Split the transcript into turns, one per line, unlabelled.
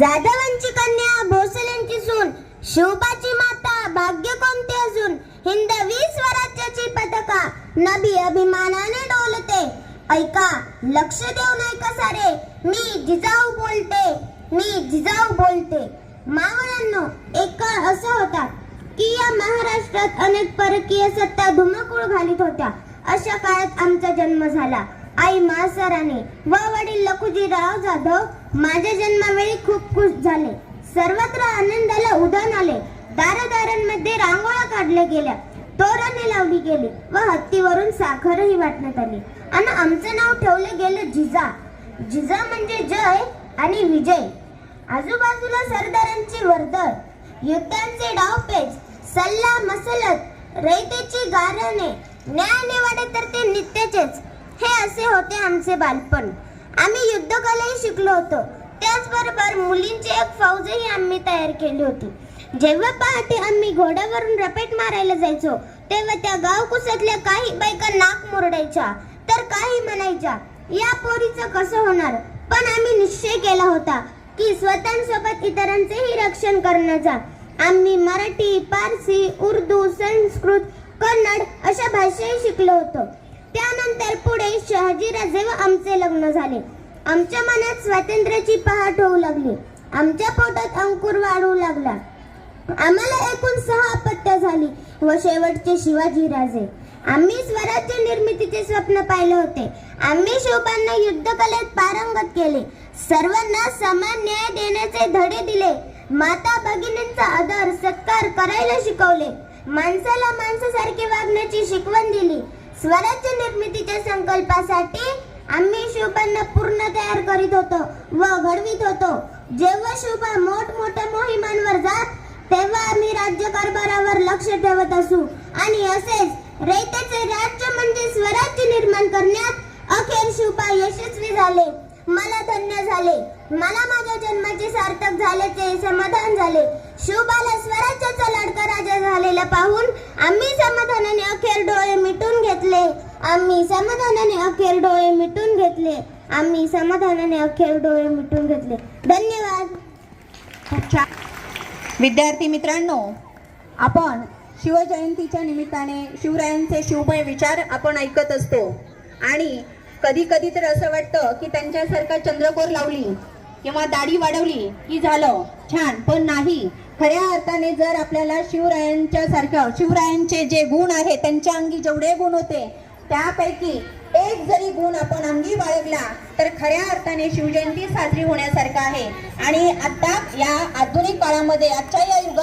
जाधवांची कन्या भोसलेंची सून शिवबाची माता भाग्य कोणते अजून? हिंदवी स्वराज्याची पताका नबी अभिमानाने डोलते. ऐका लक्ष देऊन ऐका सारे? मी जिजाऊ बोलते मी जिजाऊ बोलते. मावळ्यांनो एक काळ असा होता की या महाराष्ट्रात अनेक परकीय सत्ता धुमाकूळ घालीत होत्या. अशा काळात आमचा जन्म झाला. आई मासराने व वडील लखुजीराव जाधव माझ्या जन्मावेळी खूप खुश झाले. सर्वत्र आनंदाला उधाण आले. दारादारांमध्ये रांगोळ्या काढल्या गेल्या. तोरणे लावली गेली व हत्तीवरून साखरही वाटण्यात आली. आणि आमचं नाव ठेवलं गेलं जिजा. जिजा म्हणजे जय आणि विजय. आजूबाजूला सरदारांची वर्दळ युद्धांचे डावपेच सल्ला मसलत रयतेची गारणे न्याय निवाडे तर ते नित्याचेच. हे असे होते आमचे बालपण. आम्ही युद्धकलाही शिकलो होतो. त्याचबरोबर मुलींची एक फौजही आम्ही तयार केली होती. जेव्हा पहाटे आम्ही घोड्यावरून रपेट मारायला जायचो तेव्हा त्या गावकुसातल्या काही बायका नाक मुरडायच्या तर काही म्हणायच्या या पोरीचं कसं होणार? पण आम्ही निश्चय केला होता की स्वतःसोबत इतरांचेही रक्षण करण्याचा आम्ही मराठी पारसी उर्दू संस्कृत कन्नड अशा भाषाही शिकलो होतो. शहाजीराजे व आमचे लग्न झाले. आमच्या मनात स्वातंत्र्याची पहाट होऊ लागली. आमच्या पोटात अंकुर वाढू लागला. आम्हाला एकूण सहा अपत्य झाली व शेवटचे शिवाजी राजे. आम्ही स्वराज्य निर्मितीचे स्वप्न पाहिले होते. आम्ही शिवपांना युद्धकलेत पारंगत केले. सर्वांना समान न्याय देण्याचे धडे दिले. माता भगिनींचा आदर सत्कार करायला शिकवले. माणसाला माणसासारखे वागण्याची शिकवण दिली. स्वराज्य निर्मितीच्या संकल्पासाठी आम्ही शिवबांना पूर्ण तयार करीत होतो व घडवीत होतो. जेव्हा शिवबा मोठमोठ्या मोहिमांवर जात तेव्हा आम्ही राज्यकारभारावर लक्ष ठेवत असू. आणि असेच रयतेचे राज्य म्हणजे स्वराज्य निर्माण करण्यात अखेर शिवबा यशस्वी झाले. मला धन्य झाले. मला माझ्या जन्माचे सार्थक झाल्याचे समाधान झाले. शिवबाला स्वराज्याचा लाडका राजा झालेला पाहून आम्ही समाधानाने अखेर डोळे मिटून घेतले. आम्ही समाधानाने अखेर डोळे मिटून घेतले. आम्ही समाधानाने अखेर डोळे मिटून घेतले. धन्यवाद.
खूप छान विद्यार्थी मित्रांनो आपण शिवजयंतीच्या निमित्ताने शिवरायांचे शिवमय विचार आपण ऐकत असतो. आणि कधी कधी तर असं वाटतं की त्यांच्यासारखा चंद्रकोर लावली किंवा दाढी वाढवली की झालं? छान. पण नाही. खऱ्या अर्थाने जर आपल्याला शिवरायांच्या सारखं शिवरायांचे जे गुण आहेत त्यांच्या अंगी जेवढे गुण होते त्यापैकी एक जरी गुण आपण अंगी बाळगला तर खऱ्या अर्थाने शिवजयंती साजरी होण्यासारखा आहे. आणि आता या आधुनिक काळामध्ये आजच्या या युगात